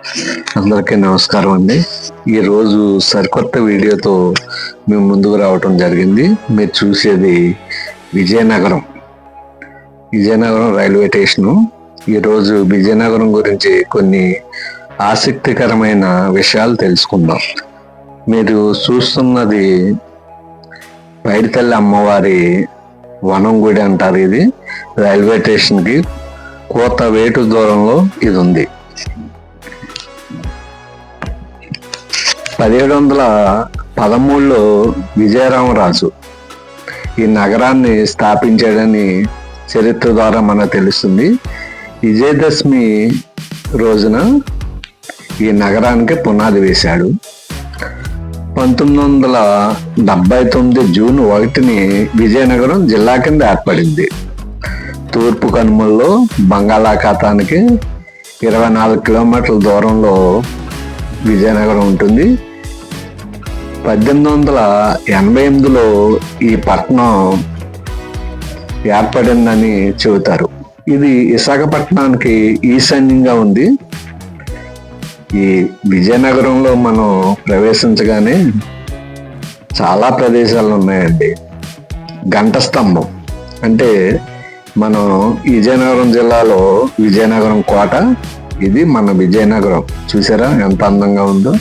అందరికీ నమస్కారం అండి. ఈరోజు సరికొత్త వీడియోతో మేము ముందుకు రావటం జరిగింది. మీరు చూసేది విజయనగరం. Vizianagaram railway station. ఈరోజు విజయనగరం గురించి కొన్ని ఆసక్తికరమైన విషయాలు తెలుసుకుందాం. మీరు చూస్తున్నది పైడితల్లి అమ్మవారి వనం గుడి అంటారు ఇది. రైల్వే స్టేషన్కి కోత వేటు దూరంలో ఇది ఉంది. పదిహేడు వందల పదమూడులో విజయరామరాజు ఈ నగరాన్ని స్థాపించాడని చరిత్ర ద్వారా మనకు తెలుస్తుంది. విజయదశమి రోజున ఈ నగరానికి పునాది వేశాడు. పంతొమ్మిది వందల డెబ్బై తొమ్మిది జూన్ ఒకటిని విజయనగరం జిల్లా కింద ఏర్పడింది. తూర్పు కనుమల్లో బంగాళాఖాతానికి ఇరవై నాలుగు కిలోమీటర్ల దూరంలో విజయనగరం ఉంటుంది. పద్దెనిమిది వందల ఎనభై ఎనిమిదిలో ఈ పట్టణం ఏర్పడిందని చెబుతారు. ఇది విశాఖపట్నానికి ఈశాన్యంగా ఉంది. ఈ విజయనగరంలో మనం ప్రవేశించగానే చాలా ప్రదేశాలు ఉన్నాయండి. గంట స్తంభం. అంటే మనం విజయనగరం జిల్లాలో విజయనగరం కోట ఇది మన విజయనగరం. చూసారా ఎంత అందంగా ఉందో?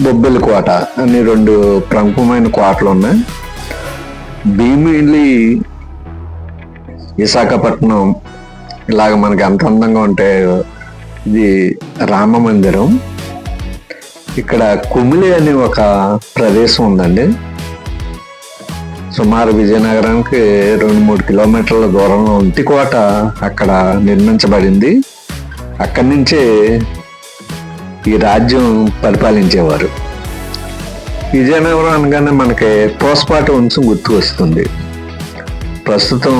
బొబ్బిలి కోట. అని రెండు ప్రముఖమైన కోటలు ఉన్నాయి భీమిలి విశాఖపట్నం ఇలాగ మనకి ఎంత అందంగా ఉంటే ఇది రామ మందిరం. ఇక్కడ కుమిలి అనే ఒక ప్రదేశం ఉందండి. సుమారు విజయనగరానికి రెండు మూడు కిలోమీటర్ల దూరంలో ఉంటికోట అక్కడ నిర్మించబడింది. అక్కడి నుంచే ఈ రాజ్యం పరిపాలించేవారు. విజయనగరం అనగానే మనకి పోస్పాటు వంశం గుర్తు వస్తుంది ప్రస్తుతం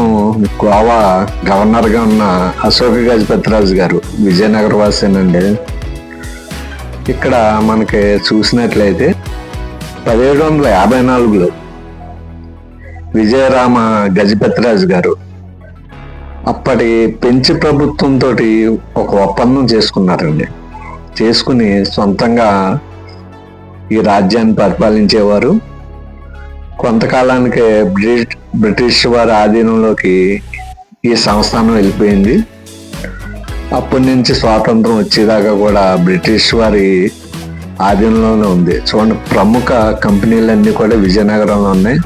గోవా గవర్నర్గా ఉన్న అశోక గజపతిరాజు గారు విజయనగర వాసేనండి. ఇక్కడ మనకి చూసినట్లయితే పదిహేడు వందల యాభై నాలుగులో విజయరామ గజపతిరాజు గారు అప్పటి పెంచి ప్రభుత్వంతో ఒక ఒప్పందం చేసుకున్నారండి. చేసుకుని సొంతంగా ఈ రాజ్యాన్ని పరిపాలించేవారు. కొంతకాలానికి బ్రిటిష్ బ్రిటిష్ వారి ఆధీనంలోకి ఈ సంస్థానం వెళ్ళిపోయింది. అప్పటి నుంచి స్వాతంత్రం వచ్చేదాకా కూడా బ్రిటిష్ వారి ఆధీనంలోనే ఉంది. చూడండి ప్రముఖ కంపెనీలన్నీ కూడా విజయనగరంలో ఉన్నాయి.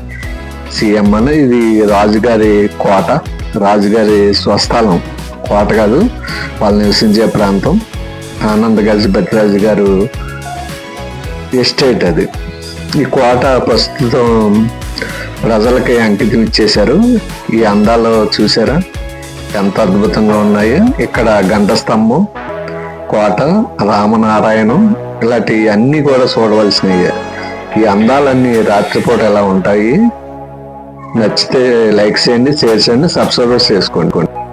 సీఎం అని ఇది రాజుగారి కోట రాజుగారి స్వస్థలం. కోట కాదు వాళ్ళు నివసించే ప్రాంతం. ఆనంద్ గజపతిరాజు గారు ఎస్టేట్ అది. ఈ కోట ప్రస్తుతం ప్రజలకి అంకితం ఇచ్చేశారు. ఈ అందాలు చూసారా? ఎంత అద్భుతంగా ఉన్నాయి. ఇక్కడ గంట స్తంభం కోట రామనారాయణం ఇలాంటి అన్నీ కూడా చూడవలసినవి. ఈ అందాలన్నీ రాత్రిపూట ఎలా ఉంటాయి? నచ్చితే లైక్ చేయండి షేర్ చేయండి సబ్స్క్రైబ్ చేసుకోండి.